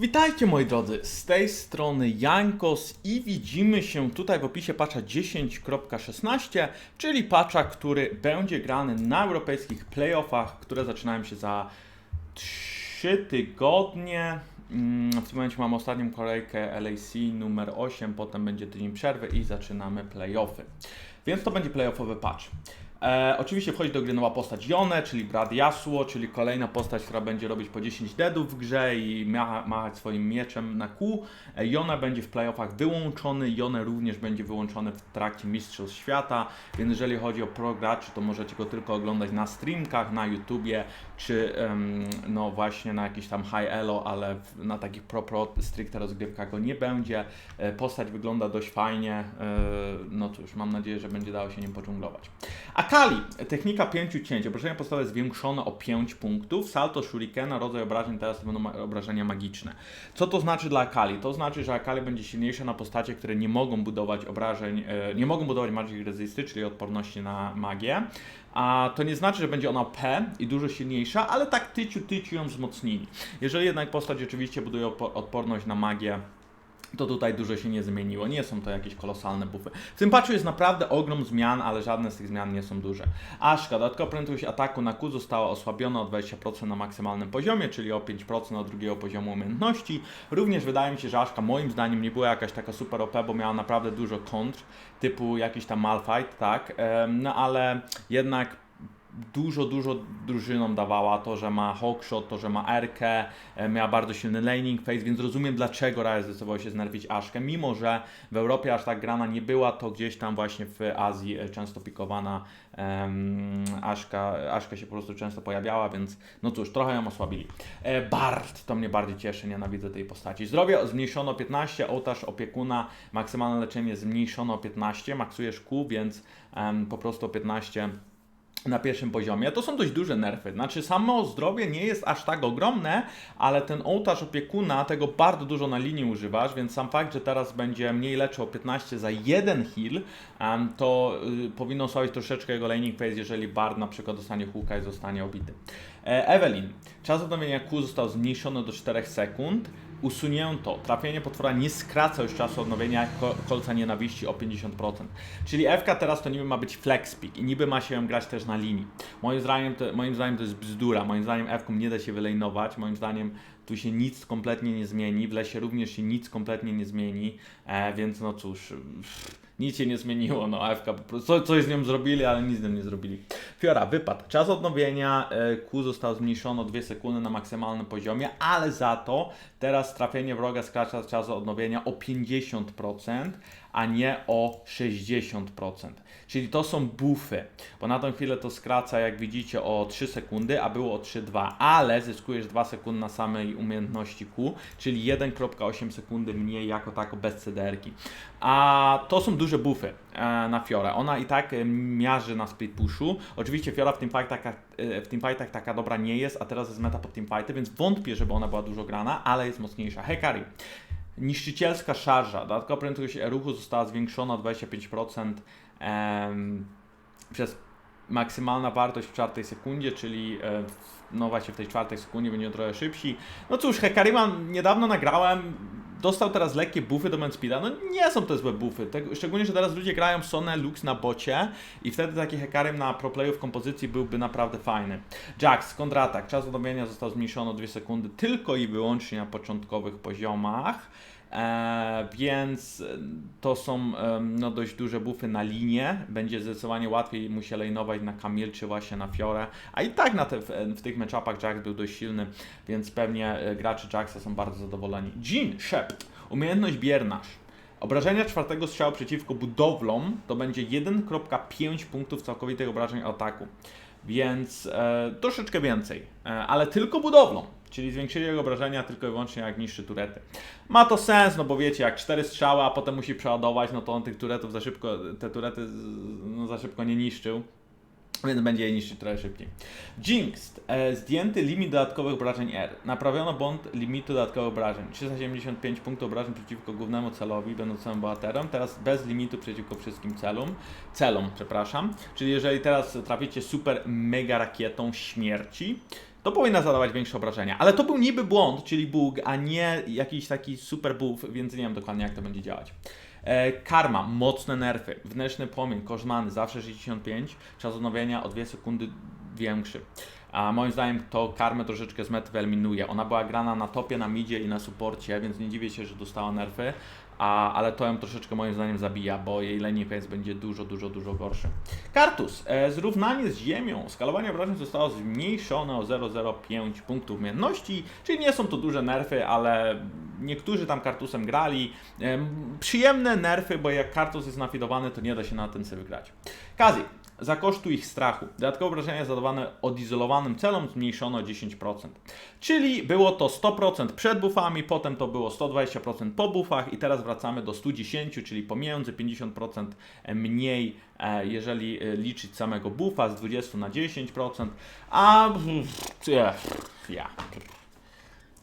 Witajcie moi drodzy, z tej strony Jankos i widzimy się tutaj w opisie patcha 10.16, czyli patcha, który będzie grany na europejskich playoffach, które zaczynają się za 3 tygodnie. Mm, W tym momencie mamy ostatnią kolejkę LAC numer 8, potem będzie tydzień przerwy i zaczynamy playoffy. Więc to będzie playoffowy patch. E, oczywiście wchodzi do gry nowa postać Jone, czyli brat Yasuo, czyli kolejna postać, która będzie robić po 10 deadów w grze i macha, machać swoim mieczem na kół. E, będzie w playoffach wyłączony, Jone również będzie wyłączony w trakcie Mistrzostw Świata, więc jeżeli chodzi o pro graczy, to możecie go tylko oglądać na streamkach, na YouTubie, czy no właśnie na jakiś tam high elo, ale w, na takich pro pro stricte rozgrywkach go nie będzie. E, postać wygląda dość fajnie, e, no cóż, mam nadzieję, że będzie dało się nim poczunglować. Akali, technika pięciu cięć. Obrażenia podstawowe zwiększone o 5 punktów. Salto shurikena, rodzaj obrażeń teraz będą ma- obrażenia magiczne. Co to znaczy dla Akali? To znaczy, że Akali będzie silniejsza na postacie, które nie mogą budować obrażeń, e, nie mogą budować magic resisty, czyli odporności na magię. A to nie znaczy, że będzie ona P i dużo silniejsza, ale tak tyciu tyciu ją wzmocnili. Jeżeli jednak postać oczywiście buduje odporność na magię, to tutaj dużo się nie zmieniło. Nie są to jakieś kolosalne buffy. W tym patchu jest naprawdę ogrom zmian, ale żadne z tych zmian nie są duże. Aszka, dodatkowa prędkość ataku na Q została osłabiona o 20% na maksymalnym poziomie, czyli o 5% od drugiego poziomu umiejętności. Również wydaje mi się, że Aszka moim zdaniem nie była jakaś taka super OP, bo miała naprawdę dużo kontr, typu jakiś tam Malfight, tak? No ale jednak dużo, dużo drużynom dawała to, że ma Hawkshot, to, że ma Erkę, miała bardzo silny laning phase, więc rozumiem dlaczego Riot zdecydował się znerwić Aszkę, mimo że w Europie aż tak grana nie była, to gdzieś tam właśnie w Azji e, często pikowana em, Aszka, Aszka się po prostu często pojawiała, więc no cóż, trochę ją osłabili. E, Bard, to mnie bardziej cieszy, nienawidzę tej postaci. Zdrowie zmniejszono o 15, ołtarz opiekuna, maksymalne leczenie zmniejszono o 15, maksujesz Q, więc po prostu o 15 na pierwszym poziomie. To są dość duże nerfy. Znaczy, samo zdrowie nie jest aż tak ogromne, ale ten ołtarz opiekuna, tego bardzo dużo na linii używasz, więc sam fakt, że teraz będzie mniej leczył o 15 za jeden heal, to y, powinno osłabić troszeczkę jego laning phase, jeżeli Bard na przykład dostanie hooka i zostanie obity. E, Evelyn. Czas odnowienia Q został zmniejszony do 4 sekund. Usunięto. Trafienie potwora nie skraca już czasu odnowienia ko- kolca nienawiści o 50%. Czyli FK teraz to niby ma być flex pick i niby ma się ją grać też na linii. Moim zdaniem to, moim zdaniem to jest bzdura. Moim zdaniem FK nie da się wylejnować. Moim zdaniem tu się nic kompletnie nie zmieni. W lesie również się nic kompletnie nie zmieni. E, więc no cóż. pff, Nic się nie zmieniło, no AFK po prostu co- coś z nią zrobili, ale nic z nią nie zrobili. Fiora, wypad. Czas odnowienia e, Q został zmniejszony o 2 sekundy na maksymalnym poziomie, ale za to teraz trafienie wroga skraca czas odnowienia o 50%, a nie o 60%. Czyli to są buffy, bo na tą chwilę to skraca, jak widzicie, o 3 sekundy, a było o 3,2, ale zyskujesz 2 sekundy na samej umiejętności Q, czyli 1,8 sekundy mniej jako tako bez CDR-ki. A to są duże buffy e, na Fiorę. Ona i tak miarzy na split pushu. Oczywiście Fiora w teamfightach, e, w teamfightach taka dobra nie jest, a teraz jest meta pod teamfighty, więc wątpię, żeby ona była dużo grana, ale jest mocniejsza. Hekari. Niszczycielska szarża. Dodatkowa prędkość ruchu została zwiększona o 25% em, przez maksymalna wartość w czwartej sekundzie, czyli e, no właśnie w tej czwartej sekundzie będzie trochę szybsi. No cóż, Hekariman niedawno nagrałem, dostał teraz lekkie buffy do Manspeeda. No nie są to złe buffy, Tego, szczególnie, że teraz ludzie grają Sonę Lux na bocie i wtedy taki Hekarim na pro playu w kompozycji byłby naprawdę fajny. Jax, kontratak, czas odnowienia został zmniejszony o 2 sekundy tylko i wyłącznie na początkowych poziomach. E, więc e, to są em, no, dość duże buffy na linię. Będzie zdecydowanie łatwiej mu się lejnować na Kamil czy właśnie na Fiorę. A i tak na te, w, w tych meczapach Jax był dość silny, więc pewnie e, gracze Jaxa są bardzo zadowoleni. Jean, Szept, umiejętność biernasz. Obrażenia czwartego strzału przeciwko budowlom to będzie 1,5 punktów całkowitych obrażeń ataku. Więc e, troszeczkę więcej, e, ale tylko budowlą. Czyli zwiększyli jego obrażenia tylko i wyłącznie jak niższy turety. Ma to sens, no bo wiecie, jak cztery strzały, a potem musi przeładować, no to on tych turetów za szybko, te turety no, za szybko nie niszczył. Więc będzie je niszczyć trochę szybciej. Jinxed. E, zdjęty limit dodatkowych obrażeń R. Naprawiono błąd limitu dodatkowych obrażeń. 375 punktów obrażeń przeciwko głównemu celowi, będącemu bohaterem. Teraz bez limitu przeciwko wszystkim celom. Celom, przepraszam. Czyli jeżeli teraz traficie super mega rakietą śmierci, to powinna zadawać większe obrażenia. Ale to był niby błąd, czyli bóg, a nie jakiś taki super buff, więc nie wiem dokładnie jak to będzie działać. E, karma, mocne nerfy, wnętrzny płomień, koszmany, zawsze 65, czas odnowienia o 2 sekundy większy. A moim zdaniem to karmę troszeczkę z mety wyeliminuje. Ona była grana na topie, na midzie i na suporcie, więc nie dziwię się, że dostała nerfy, a, ale to ją troszeczkę moim zdaniem zabija, bo jej phase będzie dużo, dużo, dużo gorszy. Kartus, e, zrównanie z ziemią. Skalowanie obrażeń zostało zmniejszone o 0,05 punktów umiejętności, czyli nie są to duże nerfy, ale niektórzy tam kartusem grali. Em, przyjemne nerfy, bo jak kartus jest nafidowany, to nie da się na tym sobie grać. Kazi, za kosztu ich strachu. Dodatkowe obrażenia zadawane odizolowanym celom zmniejszono o 10%. Czyli było to 100% przed buffami, potem to było 120% po buffach i teraz wracamy do 110, czyli pomiędzy 50% mniej, e, jeżeli e, liczyć samego buffa z 20 na 10%, a ja, ja.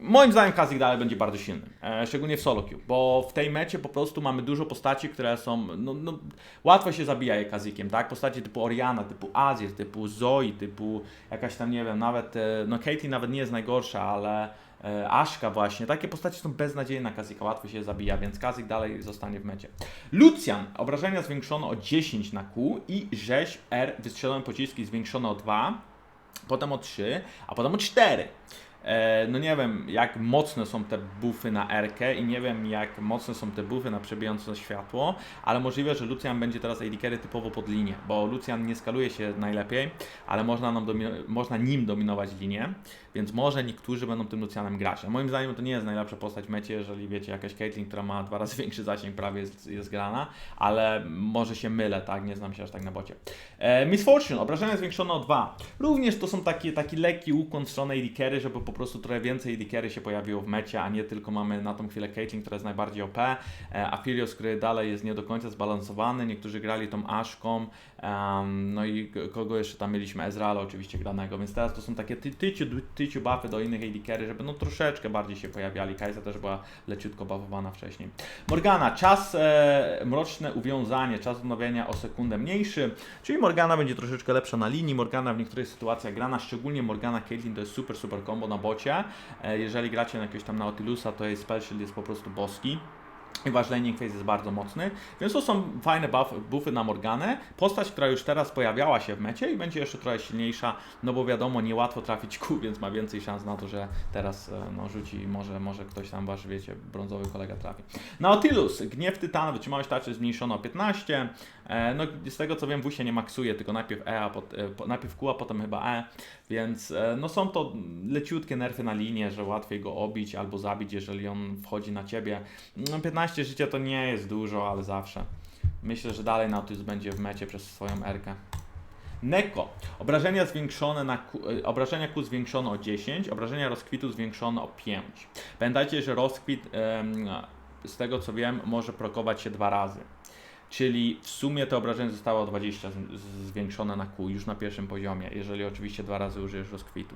Moim zdaniem Kazik dalej będzie bardzo silny, e, szczególnie w solo queue, bo w tej mecie po prostu mamy dużo postaci, które są, no, no łatwo się zabija je Kazikiem, tak? Postaci typu Oriana, typu Azir, typu Zoe, typu jakaś tam, nie wiem, nawet, e, no Katie nawet nie jest najgorsza, ale e, Ashka właśnie, takie postaci są beznadziejne na Kazika, łatwo się zabija, więc Kazik dalej zostanie w mecie. Lucian, obrażenia zwiększone o 10 na Q i rzeź R, wystrzelone pociski zwiększone o 2, potem o 3, a potem o 4. E, no nie wiem, jak mocne są te buffy na Erkę i nie wiem, jak mocne są te buffy na przebijające światło, ale możliwe, że Lucian będzie teraz AD typowo pod linię, bo Lucian nie skaluje się najlepiej, ale można, nam można nim dominować linię, więc może niektórzy będą tym Lucianem grać. A moim zdaniem to nie jest najlepsza postać w mecie, jeżeli wiecie, jakaś Caitlyn, która ma dwa razy większy zasięg prawie jest, jest grana, ale może się mylę, tak, nie znam się aż tak na bocie. E, Miss Fortune, obrażenia zwiększone o 2. Również to są taki, taki lekki ukłon w stronę AD carry, żeby po prostu trochę więcej carry się pojawiło w mecie, a nie tylko mamy na tą chwilę Caitlyn, która jest najbardziej OP, e, Aphelios, który dalej jest nie do końca zbalansowany, niektórzy grali tą Ashką, em, no i kogo jeszcze tam mieliśmy, Ezreala oczywiście granego, więc teraz to są takie ty, tyciu, tyciu buffy do innych AD żeby no troszeczkę bardziej się pojawiali, Kai'Sa też była leciutko buffowana wcześniej. Morgana, czas e, mroczne uwiązanie, czas odnowienia o sekundę mniejszy, czyli Morgana będzie troszeczkę lepsza na linii, Morgana w niektórych sytuacjach grana, szczególnie. Morgana Caitlyn to jest super, super combo. Na bocie, e, jeżeli gracie na jakiegoś tam Nautilusa, to jej spell shield jest po prostu boski. I wasz laning phase jest bardzo mocny, więc to są fajne buff, buffy na Morganę. Postać, która już teraz pojawiała się w mecie i będzie jeszcze trochę silniejsza, no bo wiadomo, niełatwo trafić Q, więc ma więcej szans na to, że teraz e, no, rzuci może, może ktoś tam wasz, wiecie, brązowy kolega trafi. Nautilus, gniew Tytana, wytrzymałość tarczy zmniejszono o 15. E, no z tego co wiem, W się nie maksuje, tylko najpierw E, a pot, e, najpierw Q, a potem chyba E, więc e, no są to leciutkie nerfy na linię, że łatwiej go obić albo zabić, jeżeli on wchodzi na ciebie. No 15 życia to nie jest dużo, ale zawsze. Myślę, że dalej Nautilus będzie w mecie przez swoją Erkę. Neko. Obrażenia zwiększone na Q, obrażenia Q zwiększono o 10, obrażenia rozkwitu zwiększono o 5. Pamiętajcie, że rozkwit z tego co wiem może prokować się dwa razy. Czyli w sumie te obrażenia zostało o 20 z- z- zwiększone na Q już na pierwszym poziomie, jeżeli oczywiście dwa razy użyjesz rozkwitu.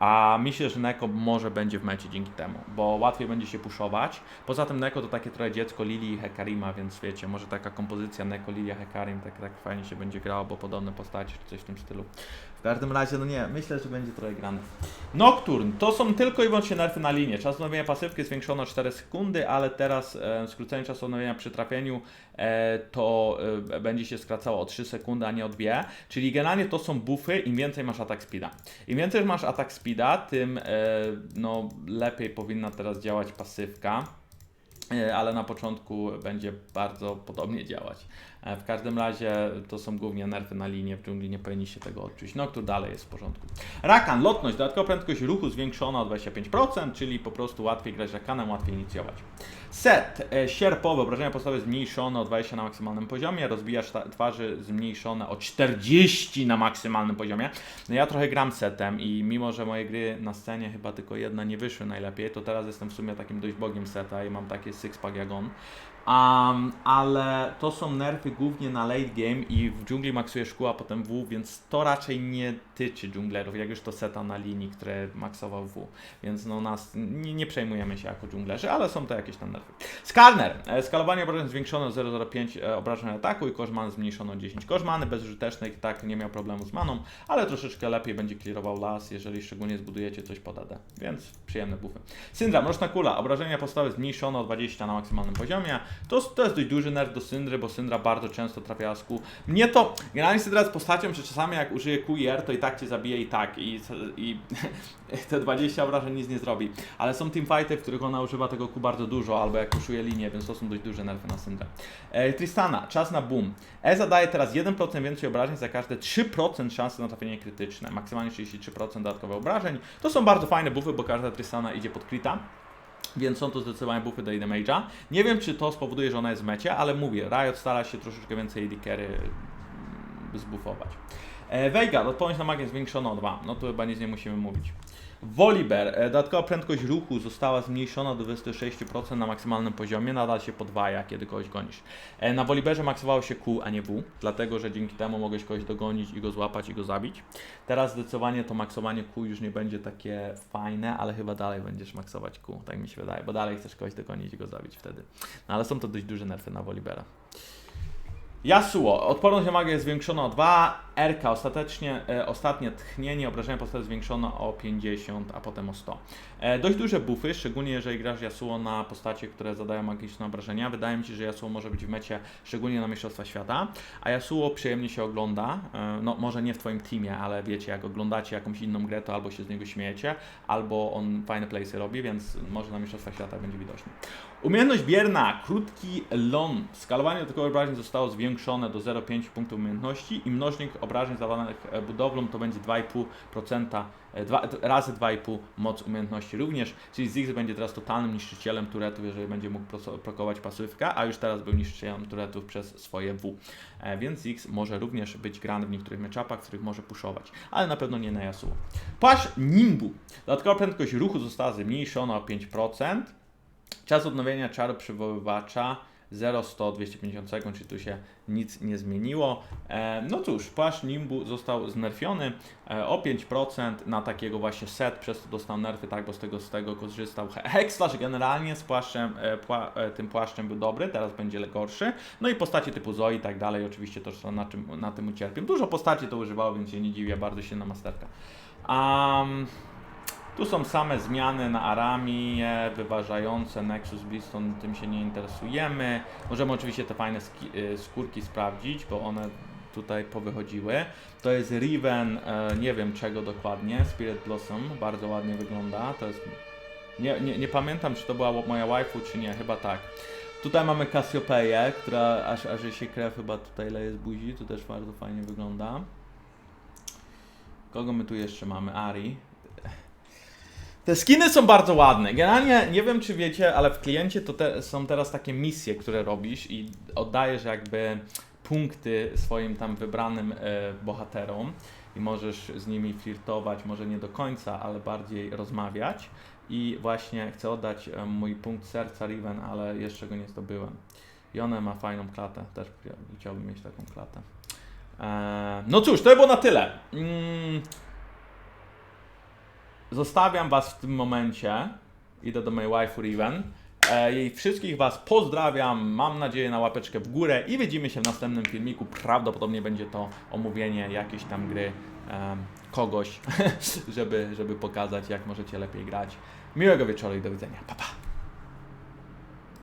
A myślę, że Neko może będzie w mecie dzięki temu, bo łatwiej będzie się puszować. Poza tym Neko to takie trochę dziecko Lili i Hekarima, więc wiecie, może taka kompozycja Neko, Lilia, Hekarim tak, tak fajnie się będzie grało, bo podobne postacie czy coś w tym stylu. W każdym razie, no nie, myślę, że będzie trochę grane. Nocturne, to są tylko i wyłącznie nerfy na linię. Czas odnowienia pasywki zwiększono o 4 sekundy, ale teraz e, skrócenie czasu odnowienia przy trafieniu e, to e, będzie się skracało o 3 sekundy, a nie o 2. Czyli generalnie to są buffy, im więcej masz atak speeda. Im więcej masz atak speeda, tym e, no, lepiej powinna teraz działać pasywka. E, ale na początku będzie bardzo podobnie działać. E, W każdym razie to są głównie nerfy na linię, w dżungli nie powinniście tego odczuć. No, tu dalej jest w porządku. Rakan, lotność, dodatkowa prędkość ruchu zwiększona o 25%, czyli po prostu łatwiej grać Rakanem, łatwiej inicjować. Set, e, sierpowe, obrażenia podstawowe zmniejszone o 20 na maksymalnym poziomie, rozbijasz twarzy zmniejszone o 40 na maksymalnym poziomie. No ja trochę gram setem i mimo, że moje gry na scenie chyba tylko jedna nie wyszły najlepiej, to teraz jestem w sumie takim dość bogiem seta i mam takie sixpack jak on. Um, ale to są nerfy głównie na late game i w dżungli maksuje szkół, a potem W, więc to raczej nie tyczy dżunglerów, jak już to seta na linii, które maksował W. Więc no nas nie, nie przejmujemy się jako dżunglerzy, ale są to jakieś tam. Skarner. E, Skalowanie obrażeń zwiększono o 0,05 e, obrażeń ataku i koszt many zmniejszono o 10. Koszt many bezużyteczny tak nie miał problemu z maną, ale troszeczkę lepiej będzie clearował las, jeżeli szczególnie zbudujecie coś pod AD. Więc przyjemne buffy. Syndra, mroczna kula. Obrażenia podstawy zmniejszono o 20 na maksymalnym poziomie. To, to jest dość duży nerf do Syndry, bo Syndra bardzo często trafiała z kół. Mnie to, generalnie Syndra jest postacią, że czasami jak użyje Q i R, to i tak cię zabije i tak. I, i te 20 obrażeń nic nie zrobi. Ale są teamfighty, w których ona używa tego Q bardzo dużo, albo jak puszuje linię, więc to są dość duże nerfy na Syndrę. E, Tristana, czas na boom. E zadaje teraz 1% więcej obrażeń za każde 3% szansy na trafienie krytyczne. Maksymalnie 33% dodatkowych obrażeń. To są bardzo fajne buffy, bo każda Tristana idzie pod krita. Więc są to zdecydowanie buffy do damage'a. Nie wiem, czy to spowoduje, że ona jest w mecie, ale mówię, Riot stara się troszeczkę więcej carry mm, zbuffować. E, Veigar, odporność na magię zwiększono o 2. No to chyba nic nie musimy mówić. Volibear, e, dodatkowa prędkość ruchu została zmniejszona do 26% na maksymalnym poziomie, nadal się podwaja, kiedy kogoś gonisz. E, na Volibearze maksowało się Q, a nie W, dlatego że dzięki temu mogłeś kogoś dogonić i go złapać i go zabić. Teraz zdecydowanie to maksowanie Q już nie będzie takie fajne, ale chyba dalej będziesz maksować Q, tak mi się wydaje, bo dalej chcesz kogoś dogonić i go zabić wtedy. No ale są to dość duże nerfy na Volibeara. Yasuo, odporność na magię zwiększona o 2, RK ostatecznie, e, ostatnie tchnienie, obrażenia postaci zwiększono o 50, a potem o 100. E, dość duże buffy, szczególnie jeżeli grasz Yasuo na postacie, które zadają magiczne obrażenia. Wydaje mi się, że Yasuo może być w mecie, szczególnie na Mistrzostwa Świata, a Yasuo przyjemnie się ogląda, e, no może nie w Twoim teamie, ale wiecie, jak oglądacie jakąś inną grę, to albo się z niego śmiejecie, albo on fajne playsy robi, więc może na Mistrzostwach Świata będzie widoczny. Umiejętność bierna, krótki lon. Skalowanie dodatkowych obrażeń zostało zwiększone do 0,5 punktów umiejętności i mnożnik obrażeń zadawanych e, budowlą to będzie 2,5%, e, razy 2,5 moc umiejętności również, czyli Ziggs będzie teraz totalnym niszczycielem turetów, jeżeli będzie mógł prokować pasywkę, a już teraz był niszczycielem turetów przez swoje W. E, więc Ziggs może również być grany w niektórych matchupach, w których może puszować, ale na pewno nie na Yasuo. Płaszcz Nimbu. Dodatkowa prędkość ruchu została zmniejszona o 5%. Czas odnowienia czaru przywoływacza 0, 100, 250 sekund, czyli tu się nic nie zmieniło. E, no cóż, płaszcz Nimbu został znerfiony e, o 5% na takiego właśnie set, przez to dostał nerfy, tak, bo z tego, z tego korzystał. He- Hexlash generalnie z płaszczem, e, pła, tym płaszczem był dobry, teraz będzie gorszy. No i postacie typu Zoe i tak dalej, oczywiście też na, czym, na tym ucierpią. Dużo postaci to używało, więc się nie dziwię, bardzo silna masterka. Um, tu są same zmiany na Aramie, wyważające Nexus Bliston, tym się nie interesujemy. Możemy oczywiście te fajne y, skórki sprawdzić, bo one tutaj powychodziły. To jest Riven, e, nie wiem czego dokładnie, Spirit Blossom, bardzo ładnie wygląda. To jest... Nie, nie, nie pamiętam, czy to była moja waifu, czy nie, chyba tak. Tutaj mamy Cassiopeię, która aż, aż się krew chyba tutaj leje z buzi, to też bardzo fajnie wygląda. Kogo my tu jeszcze mamy? Ari. Te skiny są bardzo ładne. Generalnie nie wiem, czy wiecie, ale w kliencie to te, są teraz takie misje, które robisz i oddajesz jakby punkty swoim tam wybranym e, bohaterom i możesz z nimi flirtować, może nie do końca, ale bardziej rozmawiać. I właśnie chcę oddać e, mój punkt serca Riven, ale jeszcze go nie zdobyłem. I ona ma fajną klatę, też chcia- chciałbym mieć taką klatę. E, no cóż, to by było na tyle. Mm. Zostawiam Was w tym momencie. Idę do mojej wife Riven. E, jej wszystkich Was pozdrawiam. Mam nadzieję na łapeczkę w górę i widzimy się w następnym filmiku. Prawdopodobnie będzie to omówienie jakiejś tam gry em, kogoś, żeby, żeby pokazać, jak możecie lepiej grać. Miłego wieczoru i do widzenia. Pa, pa.